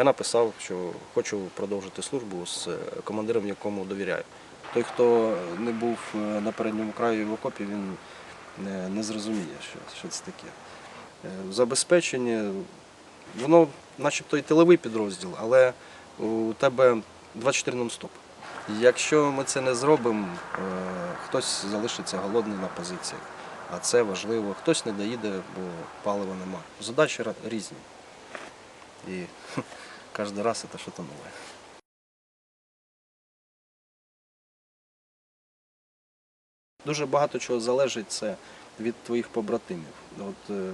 Я написав, що хочу продовжити службу з е, командиром, якому довіряю. Той, хто не був е, на передньому краю в окопі, він не, не зрозуміє, що, це таке. Е, Забезпечення, воно начебто і тиловий підрозділ, але у тебе 24 нон-стоп. Якщо ми це не зробимо, е, хтось залишиться голодний на позиціях, а це важливо. Хтось не доїде, бо палива нема. Задачі різні. І кожен раз це щось нове. Дуже багато чого залежить це від твоїх побратимів. От, е,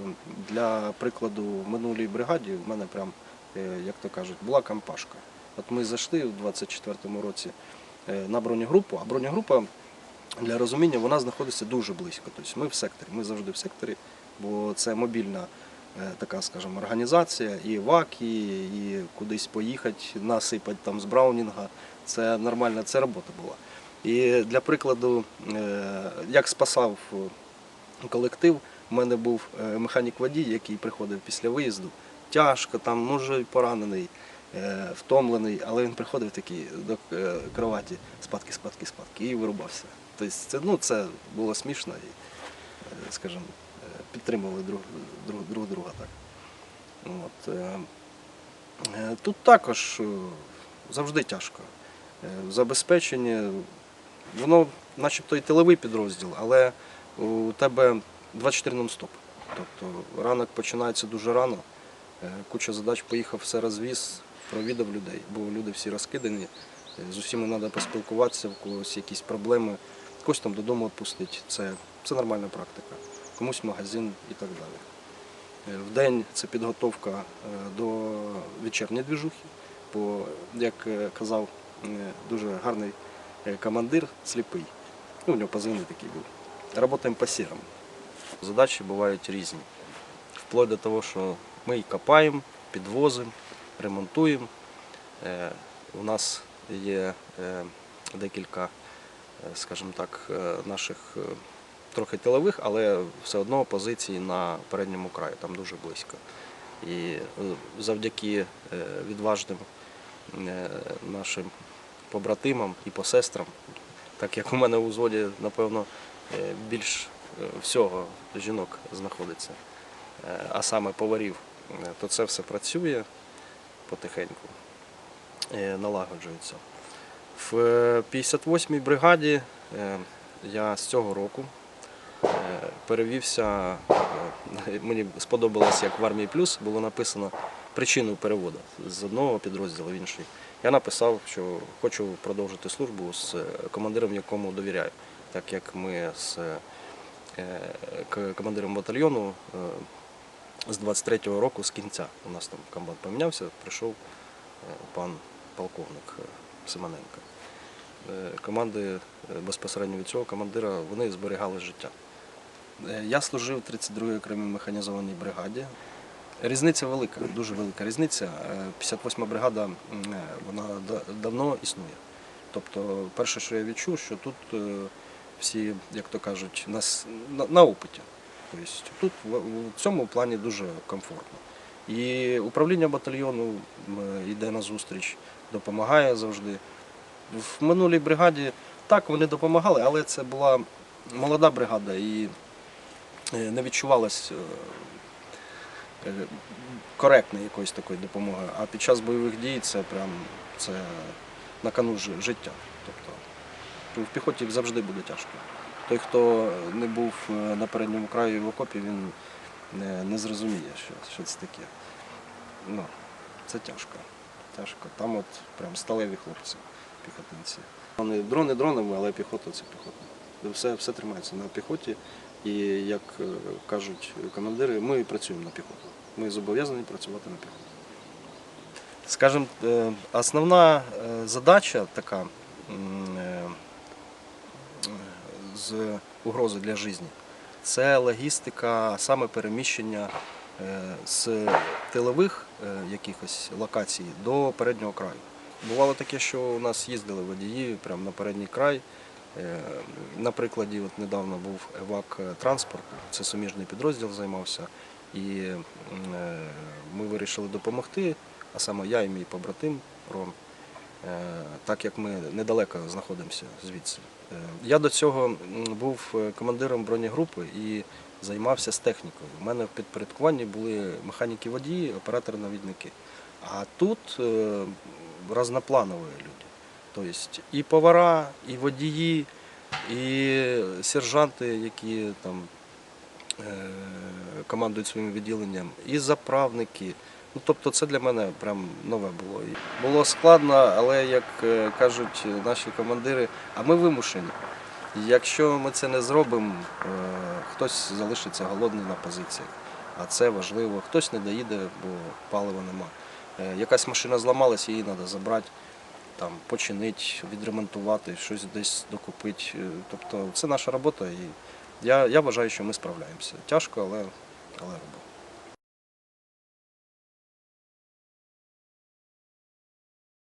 для прикладу, в минулій бригаді в мене прям, е, як то кажуть, була кампашка. От ми зайшли у 24-му році е, на бронегрупу, а бронегрупа для розуміння вона знаходиться дуже близько. Тобто ми в секторі, ми завжди в секторі, бо це мобільна така, скажімо, організація, і ваки, і кудись поїхати, насипати там з Браунінга. Це нормальна, це робота була. І для прикладу, е, як спасав е, колектив, у мене був е, механік-водій, який приходив після виїзду. Тяжко, там, може, поранений, е, втомлений, але він приходив такий до е, кроваті, спадки, спадки, спадки, і вирубався. Тобто це, ну, це було смішно і, е, скажімо, е, підтримували друг, друг, друг друга так. От, е, е, Тут також е, завжди тяжко. Забезпечення, воно начебто і тиловий підрозділ, але у тебе 24 нон-стоп. Тобто ранок починається дуже рано, куча задач поїхав, все розвіз, провідав людей, бо люди всі розкидані, з усіма треба поспілкуватися, в когось якісь проблеми, когось там додому відпустити. Це, це нормальна практика. Комусь магазин і так далі. Е, В день це підготовка е, до вечірньої двіжухи, бо, як е, казав дуже гарний командир, сліпий. Ну, у нього позивний такий був. Работаємо по сірам. Задачі бувають різні. Вплоть до того, що ми копаємо, підвозимо, ремонтуємо. У нас є декілька, скажімо так, наших трохи тилових, але все одно позиції на передньому краї, там дуже близько. І е, завдяки е, відважним е, нашим побратимам і посестрам, так як у мене у взводі, напевно, більш всього жінок знаходиться, а саме поварів, то це все працює потихеньку, налагоджується. В е, 58-й бригаді я з цього року перевівся. е, Мені сподобалось, як в армії плюс було написано причину переводу з одного підрозділу в інший. Я написав, що хочу продовжити службу з е, командиром, якому довіряю, так як ми з е, командиром батальйону з 23-го року, з кінця, у нас там комбат помінявся, прийшов пан полковник Симоненко. Команди безпосередньо від цього командира вони зберігали життя. Е, Я служив в 32-й окремій механізованій бригаді. Різниця велика, дуже велика різниця. Е, 58-ма бригада е, вона давно існує. Тобто, перше, що я відчув, що тут е, всі, як то кажуть, нас на, опиті. Тобто тут в, цьому плані дуже комфортно. І управління батальйону йде на зустріч, допомагає завжди. В минулій бригаді так вони допомагали, але це була молода бригада і е, не відчувалось е, е, коректної якоїсь такої допомоги. А під час бойових дій це прям це на кону життя. Тобто в піхоті завжди буде тяжко. Той, хто не був е, на передньому краї в окопі, він не, не зрозуміє, що, що це таке. Ну, це тяжко. Тяжко. Там от прям сталеві хлопці, піхотинці. Вони дрони дронами, але піхота це піхота. Все, все тримається на піхоті. І як е, кажуть командири, ми працюємо на піхоту. Ми зобов'язані працювати на піхоту. Скажімо, е, основна е, задача така з угрози для життя це логістика, саме переміщення з тилових якихось локацій до переднього краю. Бувало таке, що у нас їздили водії прямо на передній край. Е, На прикладі, от недавно був евак транспорт, це суміжний підрозділ займався, і е, ми вирішили допомогти. а саме я і мій побратим Ром, е, так як ми недалеко знаходимося звідси. Е, Я до цього був е, командиром бронегрупи і займався з технікою. У мене в підпорядкуванні були механіки водії, оператори-навідники. А тут е, разнопланові. Тобто і повара, і водії, і сержанти, які там е, командують своїм відділенням, і заправники. Ну, тобто це для мене прям нове було. Було складно, але як е, кажуть наші командири, а ми вимушені. Якщо ми це не зробимо, е, хтось залишиться голодний на позиціях, а це важливо. Хтось не доїде, бо палива нема. Якась машина зламалась, її треба забрати, там, починити, відремонтувати, щось десь докупити. Е, Тобто це наша робота і я, я вважаю, що ми справляємося. Тяжко, але, але робимо.